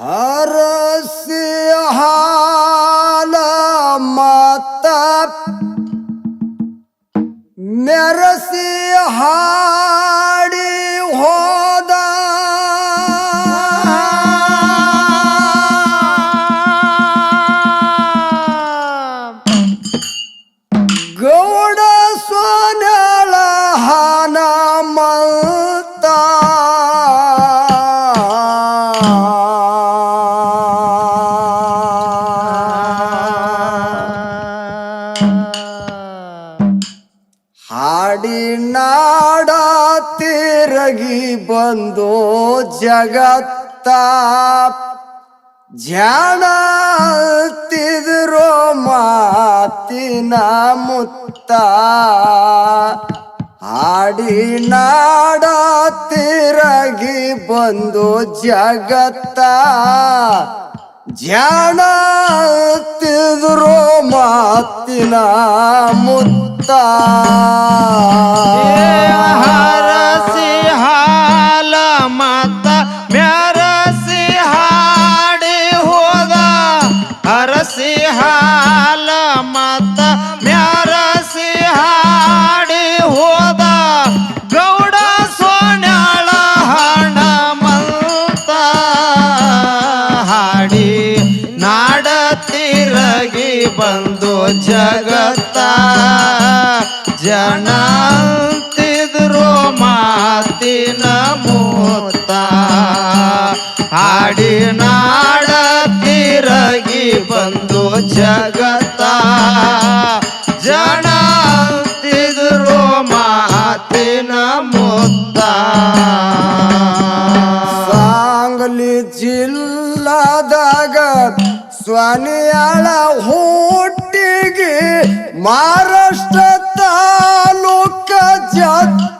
ಹರಸಿ ಜಗತ್ತ ಧ್ಯಾನ ತಿದ್ರೋ ಮಾತಿನ ಮುತ್ತ ಹಾಡಿ ನಾಡ ತಿರಗಿ ಬಂದು ಜಗತ್ತ ಧ್ಯಾನ ತಿದ್ರೋ ಮಾತಿನ ಮುತ್ತ. ಹಾಲ ಮತ ಮ್ಯಾರ ಹಾಡಿ ಹೋದ ಗೌಡ ಸೋನ್ಯಾಳ ಹಣ ಮಂತ ಹಾಡಿ ನಾಡ ತಿರಗಿ ಬಂದು ಜಗತ್ತ ಜನ ಮಾತಿನ ಮೂತ ಹಾಡಿ ಬಂದು ಜಗತ್ತ ಜನ ಅಂತಿದ್ರು ಮಾತಿನ ಮೂತ ಸಾಂಗಲಿ ಜಿಲ್ಲಾದಾಗ ಸ್ವಾನಿಯಾಳ ಹುಟ್ಟಿಗೆ ಮಹಾರಾಷ್ಟ್ರ ತಾಲೂಕ ಜತ್ತ ತಂದಿ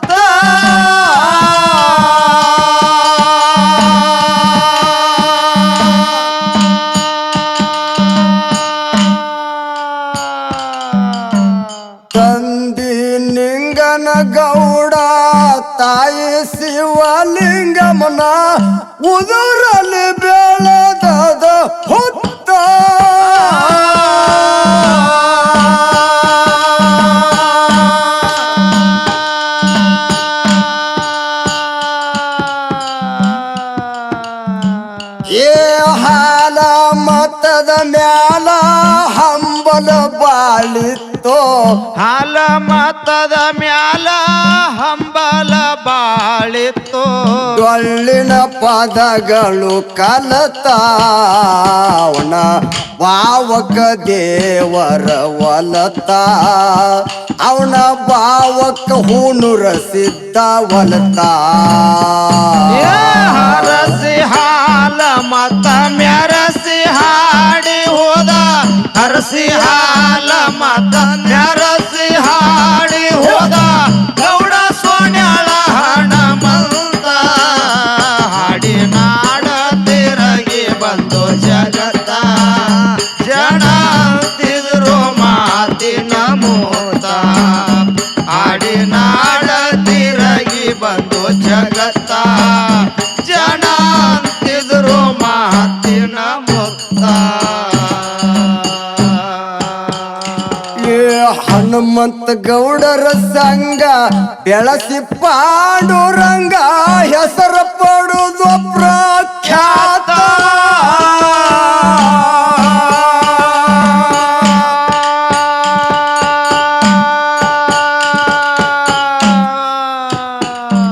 ಬಾಳಿತೋ ಹಾಲ ಮತದ ಮ್ಯಾಲ ಹಂಬಲ ಬಾಳಿತ್ತು ಡೊಳ್ಳಿನ ಪದಗಳು ಕಲತಾವಣ ಭಾವಕ ದೇವರ ಒಲತ. ಅವನ ಭಾವಕ ಹೂನು ರಸಿದ್ದ ಒಲತ. ಹರಸಿ ಹಾಲ ಮತ ಮ್ಯರಸಿ ಹಾಡಿ ಹರಸಿ ಹಾಲ ಮತ ಮೆರಸಿ ಹಾಡಿ ಹೋದ ಗೌಡರ ಸಂಘ, ಬೆಳಸಿ ಪಾಂಡುರಂಗ, ಹೆಸರ ಪಡುದು ಪ್ರಖ್ಯಾತ.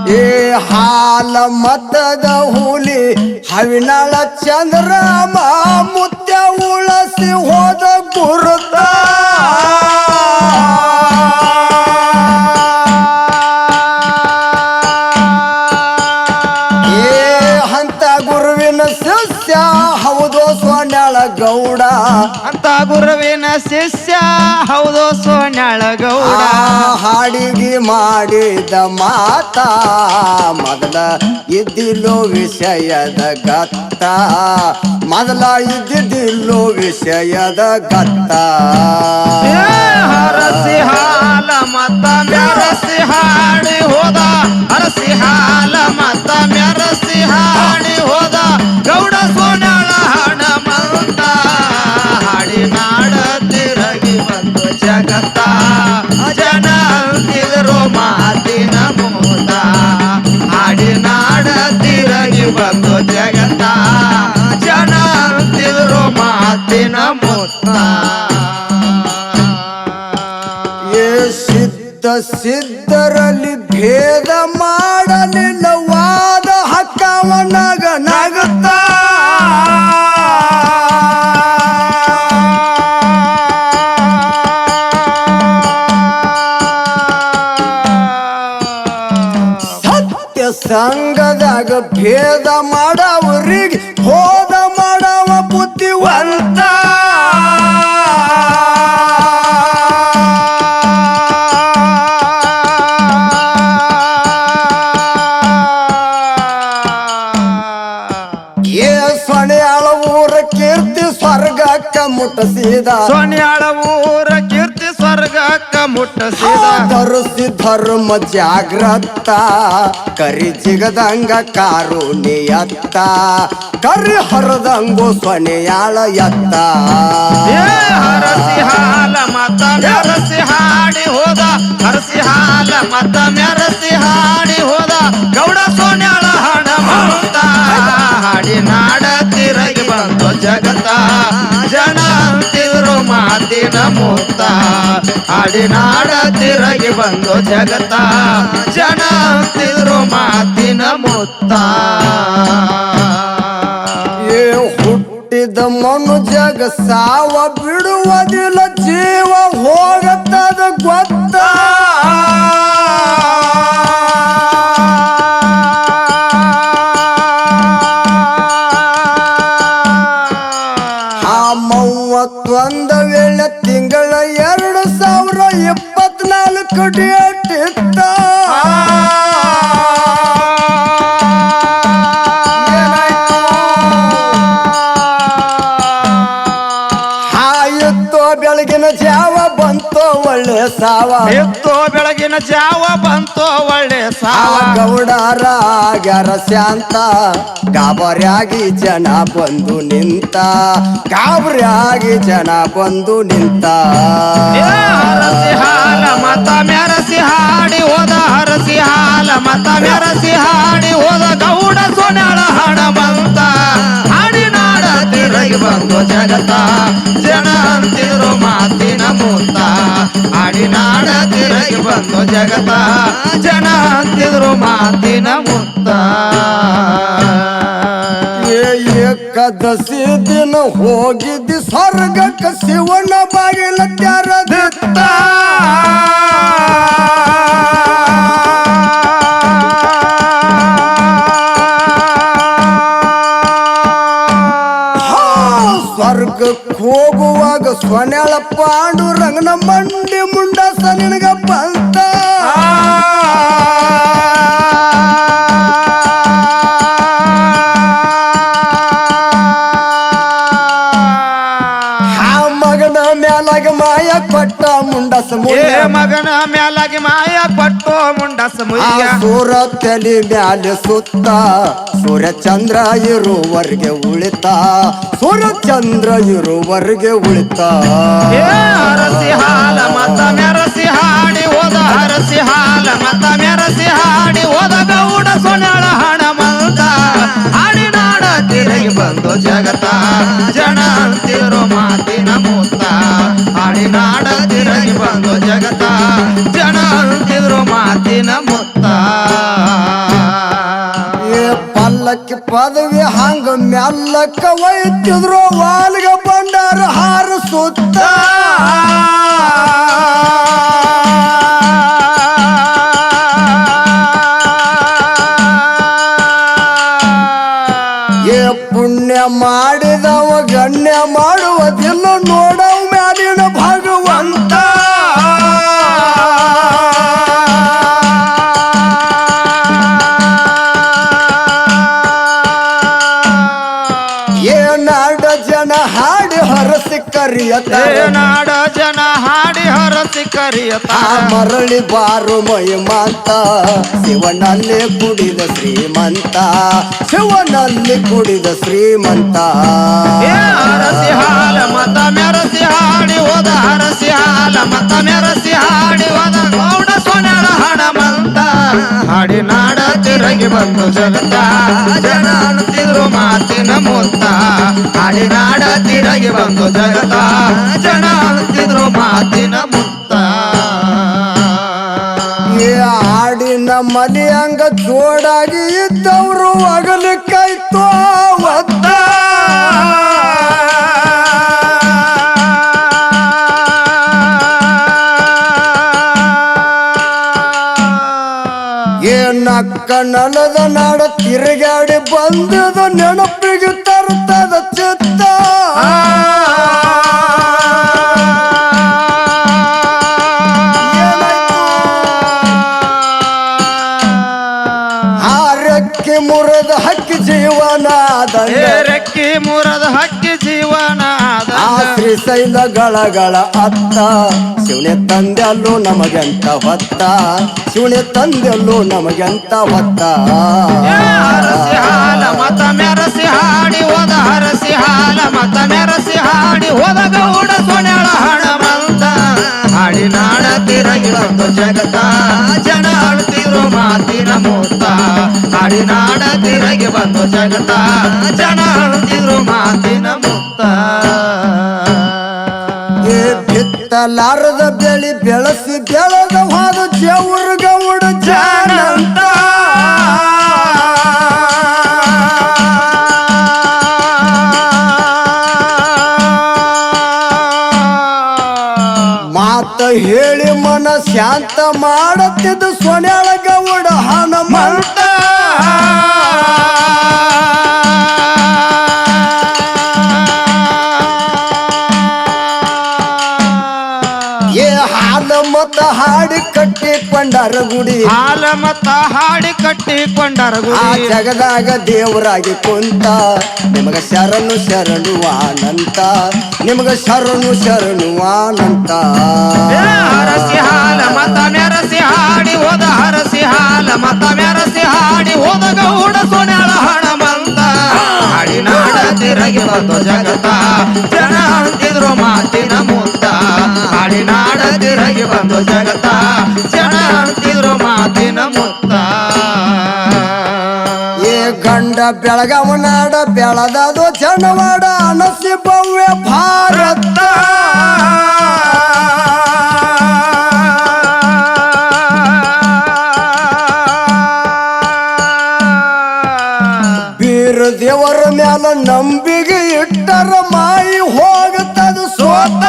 ಏ ಹಾಲ ಮತದ ಹುಲಿ, ಹವಿನಾಳ ಚಂದ್ರಮ ಮುತ್ಯ ಉಳಸಿ ಹೋದ ಗುರುತ. ಶಿಷ್ಯ ಹೌದು ಸೋನಳಗೌಡ ಗೌಡ ಹಾಡಿಗೆ ಮಾಡಿದ ಮಾತ ಮೊದಲ ಇದ್ದಿಲ್ಲೋ ವಿಷಯದ ಗತ್ತ. ಮೊದಲ ಇದ್ದಿದ್ದಿಲ್ಲೋ ವಿಷಯದ ಗತ್ತ. ಹರಸಿ ಹಾಲ ಮತ ಮೆರಸಿ ಹಾಡಿ ಹೋದ ಹರಸಿ ಹಾಲ ಮತ ಮೆರಸಿ ಹಾಡಿ ಹೋದ. ಗೌಡ ಸೋನ್ಯಾಳ ಜಗತ್ತ ಜನ ಅಂತಿದ್ರು ಮಾತಿನ ಮುತ್ತ. ಏ ಸಿದ್ಧ ಸಿದ್ಧರಲ್ಲಿ ಭೇದ ವಾದ ಸಂಘದಾಗ ಭೇದ ಮಾಡವ್ರಿಗೆ ಹೋದ ಮಾಡವ ಬುದ್ಧಿವಂತ ಮುಟ್ಟಸಿದ. ಸೋನ್ಯಾಳ ಊರ ಕೀರ್ತಿ ಸ್ವರ್ಗಕ್ಕ ಮುಟ್ಟಸಿದ. ಧರಿಸಿ ಧರ್ಮ ಜಾಗ್ರತ ಕರಿ ಜಿಗದಂಗ ಕಾರುಣಿಯತ್ತ ಕರಿ ಹರದಂಗು ಸೊನೆಯಾಳ ಎತ್ತ ಹರಸಿ ಹಾಲ ಮತ ಮೆರಸಿ ಹಾಡಿ ಹೋದ ಹರಸಿ ಹಾಲ ಮತ ಮೆರಸಿ ಹಾಡಿ ಹೋದ ಗೌಡ ಸೋನ್ಯಾಳ ಹಣ ಮಾಡುತ್ತ ಹಾಡಿ ನಾಡ ತಿರಗಿ ಬಂತು ಜಗತ್ತ. ಮಾತಿನ ಮುಕ್ತ ಹಾಡಿ ನಾಡ ತಿರಗಿ ಬಂದು ಜಗತ್ತ. ಜನ ತಿರು ಮಾತಿನ ಮುತ್ತ. ಏ ಹುಟ್ಟಿದ ಮನುಜಗ ಸಾವ ಬಿಡುವುದಿಲ್ಲ ಒಳ್ಳೆ ಸಾವ. ಎತ್ತೋ ಬೆಳಗಿನ ಜಾವ ಬಂತೋ ಒಳ್ಳೆ ಸಾವ. ಗೌಡರ ಆಗ್ಯಾರ ಶಾಂತ ಗಾಬರಿಯಾಗಿ ಜನ ಬಂದು ನಿಂತ. ಗಾಬರಿಯಾಗಿ ಜನ ಬಂದು ನಿಂತ. ಹಾಲ ಮತ ಮೆರಸಿ ಹಾಡಿ ಹೋದ ಹರಸಿ ಹಾಲ ಮತ ಮೆರಸಿ ಹಾಡಿ ಹೋದ ಗೌಡ ಸೋನ್ಯಾಳ ಹಣ ಬಂತ ತಿರುಗಿ ಬಂದು ಜಗತ್ತ. ಜನ ಅಂತಿದ್ರು ಮಾತಿನ ಮೂತ ಹಾಡಿ ನಾಡ ತಿರುಗಿ ಬಂದು ಜಗತ್ತ. ಜನ ಅಂತಿದ್ರು ಮಾತಿನ ಮೂತ ಏಕದಶಿ ದಿನ ಹೋಗಿದ್ದಿ ಸ್ವರ್ಗಕ್ಕೆ ಶಿವನ ಬಾಗಿಲ ತೆರದಿತ್ತ. ಹೋಗುವಾಗ ಪಾಂಡು ರಂಗನ ಮಂಡಿ ಮುಂಡಸ ನಿನಗ ಮುಂಡ ಮಗನ ಮ್ಯಾಲಾಗಿ ಮಾಯ ಪಟ್ಟು ಮುಂಡಸ ಸೂರ ತಲಿ ಮ್ಯಾಲೆ ಸುತ್ತ ಸೂರ್ಯ ಚಂದ್ರ ಇರುವರೆಗೆ ಉಳಿತ. ಸೂರ್ಯಚಂದ್ರ ಇರುವರೆಗೆ ಉಳಿತ. ಹರಸಿ ಹಾಲ ಮತ ಮೆರಸಿ ಹಾಡಿ ಹೋದ ಹರಸಿ ಹಾಲ ಮತ ಮೆರಸಿ ಹಾಡಿ ಹೋದ ಗೌಡ ಸೊನ್ಯಾಳ ಹಣ ಮಂತ ಹಾಡಿ ನಾಡ ತಿರುಗಿ ಬಂದು ಜಗತ ಜನ ಅಂತಿರೋ ಮೂತ ಹಂಗ ಮೆಲ್ಲಕ್ಕ ಒಯ್ತಿದ್ರು ವಾಲ್ಗ ಬಂಡಾರ ಹಾರ ಸುತ್ತ ಏ ಪುಣ್ಯ ಮಾಡಿದವ ಗಣ್ಯ ಮಾಡುವುದಿಲ್ಲ ನೋಡವ. ನಾಡ ಜನ ಹಾಡಿ ಹರಸಿ ಕರಿಯತ ಮರಳಿ ಬಾರು ಮಹಿಮಂತ ಶಿವನಲ್ಲಿ ಕುಡಿದ ಶ್ರೀಮಂತ ಶಿವನಲ್ಲಿ ಕುಡಿದ ಶ್ರೀಮಂತ. ಹರಸಿ ಹಾಲ ಮತ ಮೆರಸಿ ಹಾಡಿ ಹೋದ ಹರಸಿ ಹಾಲ ಮತ ಮೆರಸಿ ಹಾಡಿ ಹೋದ ಗೌಡ ಸೊನ್ಯಾಳ ಹಣ ಮಂತ ಹಾಡಿ ನಾಡ ತಿರಗಿ ಬಂದು ಜಗತ್ತ. ಜನ ಅನ್ನುತ್ತಿದ್ರು ಮಾತಿನ ಮುತ್ತ. ಹಾಡಿನಾಡ ತಿರಗಿ ಬಂದು ಜಗತ್ತ. ಜನ ಅನ್ನುತ್ತಿದ್ರು ಮಾತಿನ ಮುತ್ತ. ಹಾಡಿನ ಮನೆಯಂಗ ಜೋಡಾಗಿ ಇದ್ದವರು ಅಗಲಿಕ್ಕಾಯ್ತು ನಲದ ನಾಡ ತಿರುಗಾಡಿ ಬಂದದ ನೆನಪಿಗೆ ತರುತ್ತದ ಚಿತ್ತ. ಹಾರಕ್ಕೆ ಮುರದ ಹಕ್ಕಿ ಜೀವನ ರೆಕ್ಕಿ ಮುರದ ಹಕ್ಕಿ ಜೀವನ ಆ ಶ್ರೀಶೈಲ ಗಳಗಳ ಅತ್ತ. ಶಿವನೆ ತಂದೆಲ್ಲೂ ನಮಗೆಂತ ಹೊತ್ತ. ಶಿವನೆ ತಂದೆಲ್ಲೂ ನಮಗೆಂತ ಹೊತ್ತ ಹರಸಿ ಹಾಲ ಮತ ಮೆರಸಿ ಹಾಡಿ ಹೋದ ಹರಸಿ ಹಾಲ ಮತ ಮೆರಸಿ ಹಾಡಿ ಹೋದ ಗೌಡ ಸೊನೆಳ ಹಣಮಂತ ಹಾಡಿ ನಾಡ ತಿರಗಿಲೊಂದು ಬಂದು ಜಗತ್ತ ಜನ ಅಳ್ತಿದ್ರು ಮಾತಿನ ಮೂತ ಹಾಡಿ ನಾಡ ತಿರಗಿ ಬಂದು ಜಗತ್ತ ಜನ ಅಳ್ತಿದ್ರು ಮಾತಿನ ಮೂತ ಬಿತ್ತಲಾರದ ಬೆಳಿ ಬೆಳಸಿ ಬೆಳೆದ ಹೇಳಿ ಮನ ಶಾಂತ ಮಾಡತ್ತಿದ್ದ ಸೊನ್ಯಾಳ ಗೌಡ ಹನುಮಂತ. ಹಾಲ ಮತ ಹಾಡಿ ಕಟ್ಟಿಕೊಂಡರ ಗುಡಿ. ಹಾಲ ಮತ ಹಾಡಿ ಕಟ್ಟಿಕೊಂಡರ ಆ ಗುಡಿ. ಜಗದಾಗ ದೇವರಾಗಿ ಕುಂತ ನಿಮಗ ಶರಣು ಶರಣು ಆನಂತ ನಿಮಗ ಶರಣು ಶರಣು ಆನಂತ. ಹರಸಿ ಹಾಲ ಮತ ಮೆರಸಿ ಹಾಡಿ ಹೋದ ಹರಸಿ ಹಾಲ ಮತ ಮೆರಸಿ ಹಾಡಿ ಹೋದ ಗೌಡ ಸೊನ್ಯಾಳ ಹಣಮಂತ. ಹಾಡಿ ನಾಡ ತಿರಗಿ ಬಂದು ಜಗತ್ತ ತಿರಗಿ ಬಂದು ಜಗತ್ತ. ಜನ ಅಂತಿದ್ರು ಮಾತಿನ ಮುತ್ತ ಏ ಗಂಡ ಬೆಳಗಾವ ನಾಡ ಬೆಳದದು ಜನವಾಡ, ಅನಸಿ ಭವ್ಯ ಭಾರತ. ದೇವರ ಮ್ಯಾಲ ನಂಬಿಗೆ ಇಟ್ಟರ ಮಾಯಿ ಹೋಗುತ್ತದು ಸೋತ.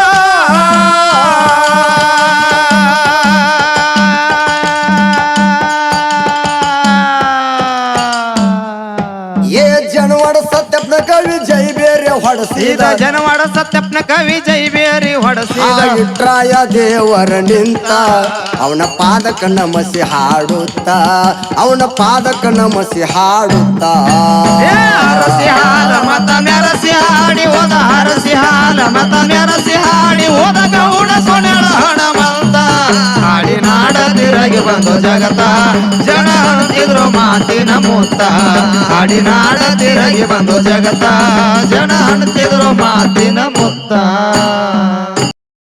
ಹೊಡಸಿದ ಜನ ಜನವಾಡ ಸತ್ಯಪ್ನ ಕವಿ ಜೈ ಬೇರಿ ಹೊಡಸಿದ ಇಟ್ರಾಯ ದೇವರ ನಿಂತ ಅವನ ಪಾದಕ ನಮಸಿ ಹಾಡುತ್ತ ಅವನ ಪಾದಕ ನಮಸಿ ಹಾಡುತ್ತ. ಏ ಹರಸಿ ಹಾಲ ಮತ ಮೆರಸಿ ಹಾಡಿ ಹೋದ ಹರಸಿ ಹಾಲ ಮತ ಮೆರಸಿ ಹಾಡಿ ಹೋದ ತಿರಗಿ ಬಂದು ಜಗತ್ತ. ಜನ ಅಂತಿದ್ರು ಮಾತಿನ ಮುತ್ತ. ಹಾಡಿ ನಾಡ ತಿರಗಿ ಬಂದು ಜಗತ್ತ. ಜನ ಅಂತಿದ್ರು ಮಾತಿನ ಮುತ್ತ.